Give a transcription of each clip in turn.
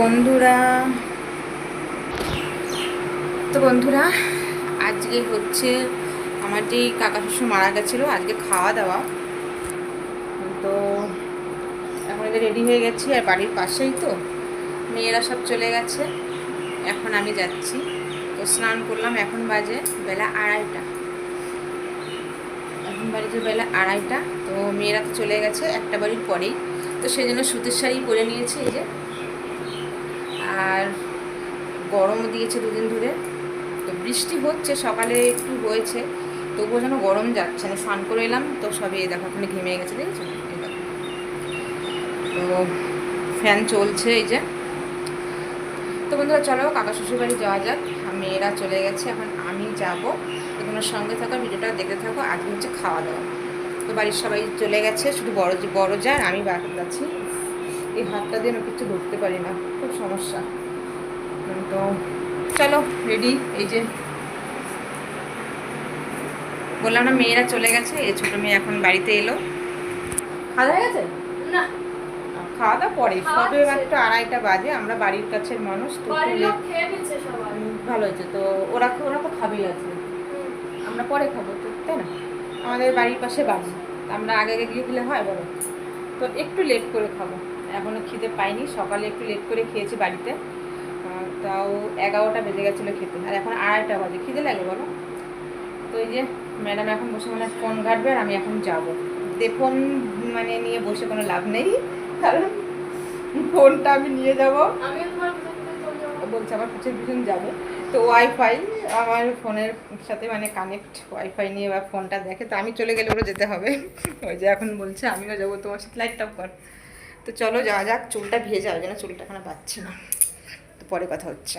বন্ধুরা। তো বন্ধুরা, আজকে হচ্ছে আমার যেই কাকা শ্বশুর মারা গেছিল, আজকে খাওয়া দাওয়া। তো এখন এদের রেডি হয়ে গেছি, আর বাড়ির পাশেই তো মেয়েরা সব চলে গেছে। এখন আমি যাচ্ছি। তো স্নান করলাম এখন বাজে বেলা আড়াইটা। এখন বাড়িতে বেলা আড়াইটা। তো মেয়েরা তো চলে গেছে একটা বাড়ির পরেই। তো সেই জন্য সুতির শাড়ি পরে নিয়েছি এই যে। আর গরমও দিয়েছে দুদিন ধরে। তো বৃষ্টি হচ্ছে, সকালে একটু হয়েছে, তবুও যেন গরম যাচ্ছে না। স্নান করে এলাম, তো সবই এই দেখো ওখানে ঘেমে গেছে, দেখেছ? তো ফ্যান চলছে এই যে। তো বন্ধুরা, চলো কাকা শ্বশুর বাড়ি যাওয়া যাক। মেয়েরা চলে গেছে, এখন আমি যাব। তো তোমরা সঙ্গে থাকা, ভিডিওটা দেখতে থাকো। আজকে হচ্ছে খাওয়া দাওয়া। তো বাড়ির সবাই চলে গেছে, শুধু বড় বড় যায় আমি বাড়ি যাচ্ছি এই হাতটা দিয়ে আমি কিছু ধরতে পারি না। খুব সমস্যা। তো চলো রেডি এই যে। বললাম না মেয়েরা চলে গেছে এই ছোটো মেয়ে এখন বাড়িতে এলো। খাওয়া হয়ে গেছে? না। খাওয়া দাওয়া পরে। সবে। মাত্র আড়াইটা বাজে আমরা বাড়ির কাছের মানুষ তো ভালো হয়েছে। তো ওরা ওরা তো খাবেই আছে আমরা পরে খাব তো তাই না? আমাদের বাড়ির পাশে বাড়ি। আমরা আগে আগে গিয়ে দিলে হয় বলো? তো একটু লেট করে খাব। এখনও খিদে পাইনি। সকালে একটু লেট করে খেয়েছি বাড়িতে। তাও এগারোটা বেজে গেছিল খেতে। আর এখন আড়াইটা বাজে। খিদে লাগে বলো? তো এই যে ম্যাডাম এখন বসে মানে ফোন ঘাটবে আর আমি এখন যাব। ফোন মানে নিয়ে বসে কোনো লাভ নেই। কারণ ফোনটা আমি নিয়ে যাব। বলছে আমার পিছন পিছন যাবে। তো ওয়াইফাই আমার ফোনের সাথে মানে কানেক্ট ওয়াইফাই নিয়ে বা ফোনটা দেখে। তো আমি চলে গেলে ওরা যেতে হবে। ওই যে এখন বলছে আমিও যাব। তোমার সাথে লাইটটা কর। তো চলো যাওয়া যাক, চুলটা ভেজে ওই জন্য চুলটা এখানে পাচ্ছি না। তো পরে কথা হচ্ছে।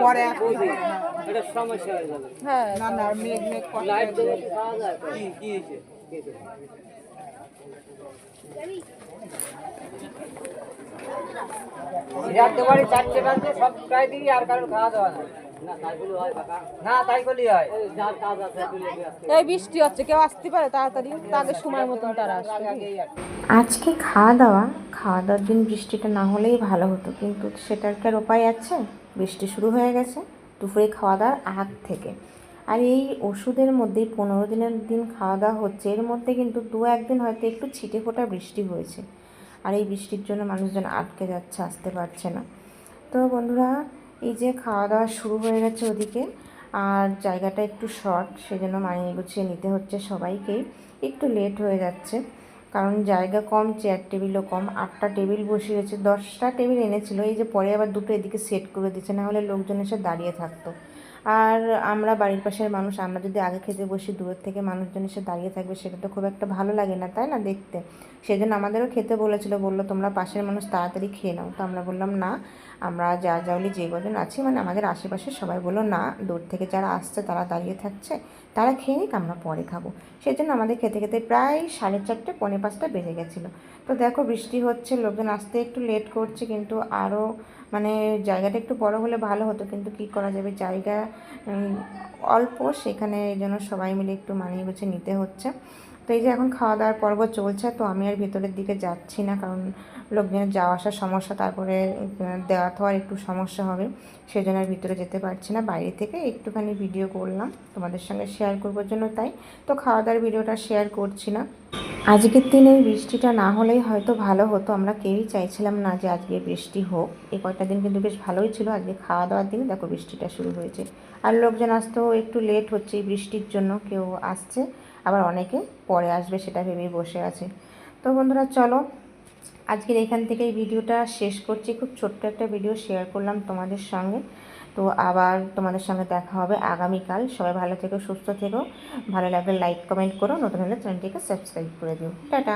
পরে। হ্যাঁ না না মেঘ মেঘ রাত্রে বাড়ি চারটে বাজে সব প্রায় দিই আর কারণ খাওয়া দাওয়া না না তাই হয়। এই বৃষ্টি হচ্ছে কেউ আসতে পারে তাড়াতাড়ি তাদের সময় মতন তারা আসবে। আজকে খাওয়া দাওয়া খাওয়া দাওয়ার দিন বৃষ্টিটা না হলেই ভালো হতো কিন্তু সেটার কি আর উপায় আছে? বৃষ্টি শুরু হয়ে গেছে দুপুরে খাওয়া দাওয়ার আগ থেকে। আর এই ওষুধের মধ্যেই পনেরো দিনের দিন খাওয়া দাওয়া হচ্ছে। এর মধ্যে কিন্তু দু একদিন হয়তো একটু ছিটে ফোটা বৃষ্টি হয়েছে। আর এই বৃষ্টির জন্য মানুষজন আটকে যাচ্ছে, আসতে পারছে না। তো বন্ধুরা, এই যে খাওয়া দাওয়া শুরু হয়ে গেছে ওদিকে, আর জায়গাটা একটু শর্ট, সেজন্য মানিয়ে গুছিয়ে নিতে হচ্ছে সবাইকেই। একটু লেট হয়ে যাচ্ছে। কারণ জায়গা কম চেয়ার টেবিলও কম। আটটা টেবিল বসিয়েছে, দশটা টেবিল এনেছিল। এই যে পরে আবার দুটো এদিকে সেট করে দিচ্ছে না হলে লোকজন এসে দাঁড়িয়ে থাকতো। আর আমরা বাড়ির পাশের মানুষ, আমরা যদি আগে খেতে বসি, দূরের থেকে মানুষজন এসে দাঁড়িয়ে থাকবে, সেটা তো খুব একটা ভালো লাগে না, তাই না, দেখতে? সেজন্য আমাদেরও খেতে বলেছিল, বলল, তোমরা পাশের মানুষ, তাড়াতাড়ি খেয়ে নাও। তো আমরা বললাম, না, আমরা যা যাওলি যে কজন আছি মানে আমাদের আশেপাশে সবাই বলল, না, দূর থেকে যারা আসছে, তারা দাঁড়িয়ে থাকছে, তারা খেয়ে নিক, আমরা পরে খাব। সেই জন্য আমাদের খেতে খেতে প্রায় সাড়ে চারটে, পৌনে পাঁচটা বেজে গেছিল। তো দেখো, বৃষ্টি হচ্ছে, লোকজন আসতে একটু লেট করছে, কিন্তু আরও মানে জায়গাটা একটু বড় হলে ভালো হতো, কিন্তু কি করা যাবে? জায়গা অল্প, সেখানে জন্য সবাই মিলে একটু মানিয়ে গুছিয়ে নিতে হচ্ছে। তো এই যে এখন খাওয়া দাওয়ার পর্ব চলছে, তো আমি আর ভেতরের দিকে যাচ্ছি না, কারণ লোকজনের যাওয়া আসার সমস্যা, তারপরে দেওয়া থাওয়ার একটু সমস্যা হবে সেই জন্য আর ভিতরে যেতে পারছি না। বাইরে থেকে একটুখানি ভিডিও করলাম, তোমাদের সঙ্গে শেয়ার করবার জন্য তাই। তো খাওয়া দাওয়ার ভিডিওটা শেয়ার করছি না। আজকের দিনে বৃষ্টিটা না হলেই হয়তো ভালো হতো। আমরা কেউই চাইছিলাম না যে আজকে বৃষ্টি হোক। এই কয়েকটা দিন কিন্তু বেশ ভালোই ছিল। আজকে খাওয়া দাওয়ার দিনে দেখো বৃষ্টিটা শুরু হয়েছে। আর লোকজন আসতেও একটু লেট হচ্ছে বৃষ্টির জন্য, কেউ আসছে। আবার অনেকে পরে আসবে সেটা ভেবেই বসে আছে। তো বন্ধুরা, চলো আজকের এখান থেকে ভিডিওটা শেষ করছি। খুব ছোট্ট একটা ভিডিও শেয়ার করলাম তোমাদের সঙ্গে। তো আবার তোমাদের সঙ্গে দেখা হবে আগামীকাল। সবাই ভালো থেকো, সুস্থ থেকো। ভালো লাগলে লাইক কমেন্ট করো। নতুন হলে চ্যানেলটিকে সাবস্ক্রাইব করে দিও। টাটা!